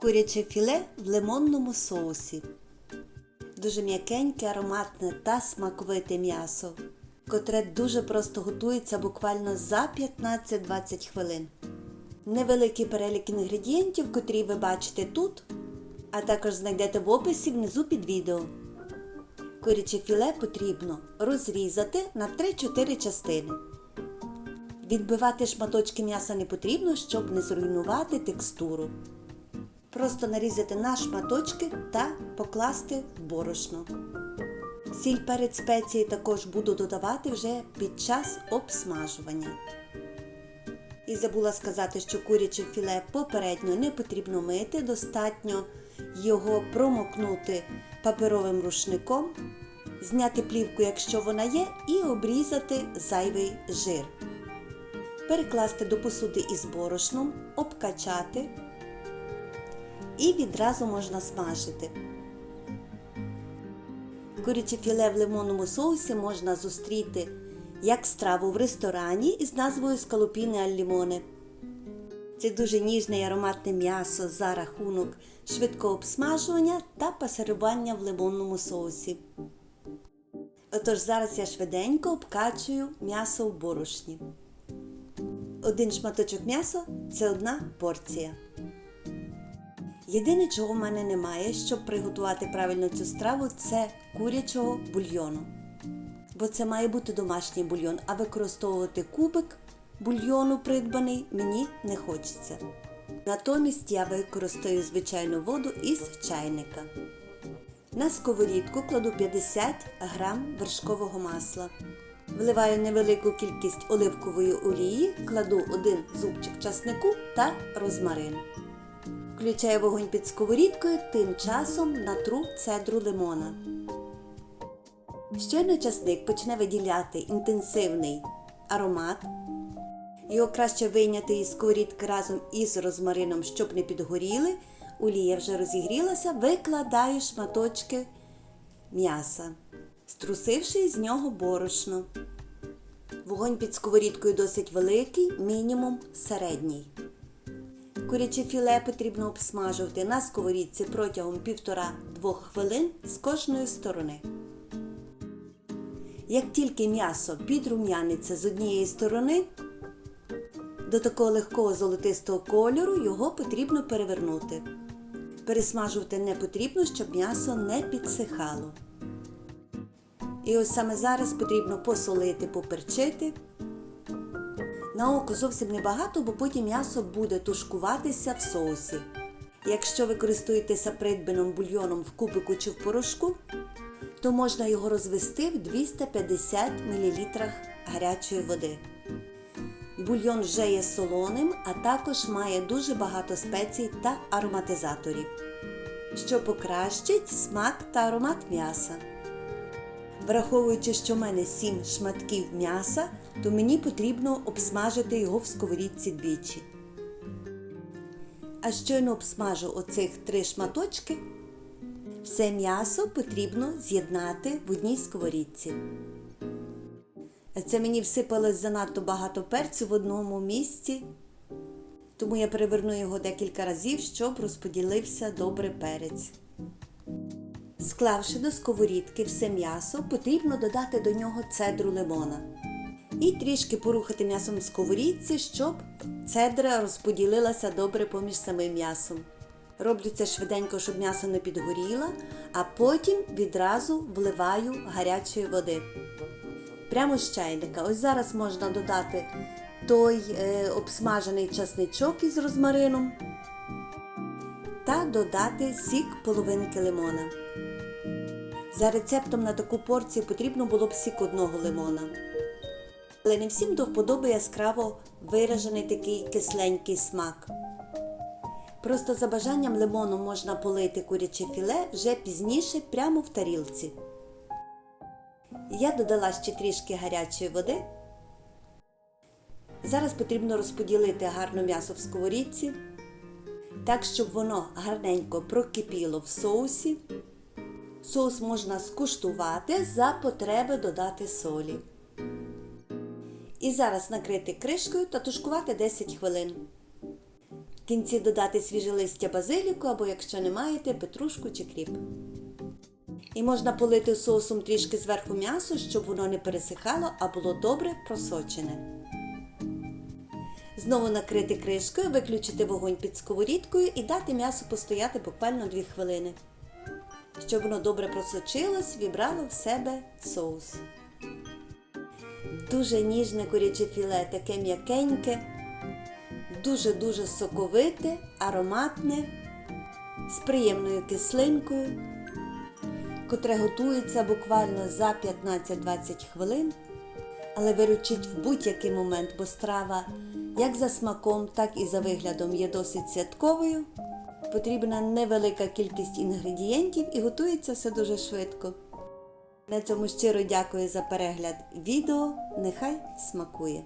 Куряче філе в лимонному соусі. Дуже м'якеньке, ароматне та смаковите м'ясо, котре дуже просто готується буквально за 15-20 хвилин. Невеликий перелік інгредієнтів, котрі ви бачите тут, а також знайдете в описі внизу під відео. Куряче філе потрібно розрізати на 3-4 частини. Відбивати шматочки м'яса не потрібно, щоб не зруйнувати текстуру. Просто нарізати на шматочки та покласти в борошно. Сіль перець спеції також буду додавати вже під час обсмажування. І забула сказати, що куряче філе попередньо не потрібно мити, достатньо його промокнути паперовим рушником, зняти плівку, якщо вона є, і обрізати зайвий жир. Перекласти до посуди із борошном, обкачати і відразу можна смажити. Куряче філе в лимонному соусі можна зустріти як страву в ресторані із назвою скалопіни аль лімоне. Це дуже ніжне і ароматне м'ясо за рахунок швидкого обсмажування та пасирування в лимонному соусі. Отож зараз я швиденько обкачую м'ясо в борошні. Один шматочок м'яса це одна порція. Єдине, чого в мене немає, щоб приготувати правильно цю страву, це курячого бульйону. Бо це має бути домашній бульйон, а використовувати кубик бульйону придбаний мені не хочеться. Натомість я використаю звичайну воду із чайника. На сковорідку кладу 50 г вершкового масла. Вливаю невелику кількість оливкової олії, кладу один зубчик часнику та розмарин. Включаю вогонь під сковорідкою, тим часом натру цедру лимона. Щойно часник почне виділяти інтенсивний аромат. Його краще вийняти із сковорідки разом із розмарином, щоб не підгоріли. Олія вже розігрілася, викладаю шматочки м'яса, струсивши з нього борошно. Вогонь під сковорідкою досить великий, мінімум середній. Куряче філе потрібно обсмажувати на сковорідці протягом 1,5-2 хвилин з кожної сторони. Як тільки м'ясо підрум'яниться з однієї сторони, до такого легкого золотистого кольору його потрібно перевернути. Пересмажувати не потрібно, щоб м'ясо не підсихало. І ось саме зараз потрібно посолити, поперчити. На око зовсім небагато, бо потім м'ясо буде тушкуватися в соусі. Якщо ви користуєтеся придбаним бульйоном в кубику чи в порошку, то можна його розвести в 250 мл гарячої води. Бульйон вже є солоним, а також має дуже багато спецій та ароматизаторів, що покращить смак та аромат м'яса. Враховуючи, що в мене 7 шматків м'яса, то мені потрібно обсмажити його в сковорідці двічі. А щойно обсмажу оцих три шматочки, все м'ясо потрібно з'єднати в одній сковорідці. Це мені всипалось занадто багато перцю в одному місці, тому я переверну його декілька разів, щоб розподілився добре перець. Склавши до сковорідки все м'ясо, потрібно додати до нього цедру лимона. І трішки порухати м'ясом в сковорідці, щоб цедра розподілилася добре поміж самим м'ясом. Роблю це швиденько, щоб м'ясо не підгоріло, а потім відразу вливаю гарячої води. Прямо з чайника. Ось зараз можна додати той е, обсмажений часничок із розмарином та додати сік половинки лимона. За рецептом на таку порцію потрібно було б сік одного лимона. Але не всім до вподоби яскраво виражений такий кисленький смак. Просто за бажанням лимону можна полити куряче філе вже пізніше прямо в тарілці. Я додала ще трішки гарячої води. Зараз потрібно розподілити гарно м'ясо в сковорідці, так, щоб воно гарненько прокипіло в соусі. Соус можна скуштувати за потреби додати солі. І зараз накрити кришкою та тушкувати 10 хвилин. В кінці додати свіже листя базиліку або, якщо не маєте, петрушку чи кріп. І можна полити соусом трішки зверху м'ясо, щоб воно не пересихало, а було добре просочене. Знову накрити кришкою, виключити вогонь під сковорідкою і дати м'ясу постояти буквально 2 хвилини. Щоб воно добре просочилось, вібрало в себе соус. Дуже ніжне куряче філе, таке м'якеньке, дуже-дуже соковите, ароматне, з приємною кислинкою, котре готується буквально за 15-20 хвилин. Але виручіть в будь-який момент, бо страва як за смаком, так і за виглядом є досить святковою. Потрібна невелика кількість інгредієнтів і готується все дуже швидко. На цьому щиро дякую за перегляд відео. Нехай смакує!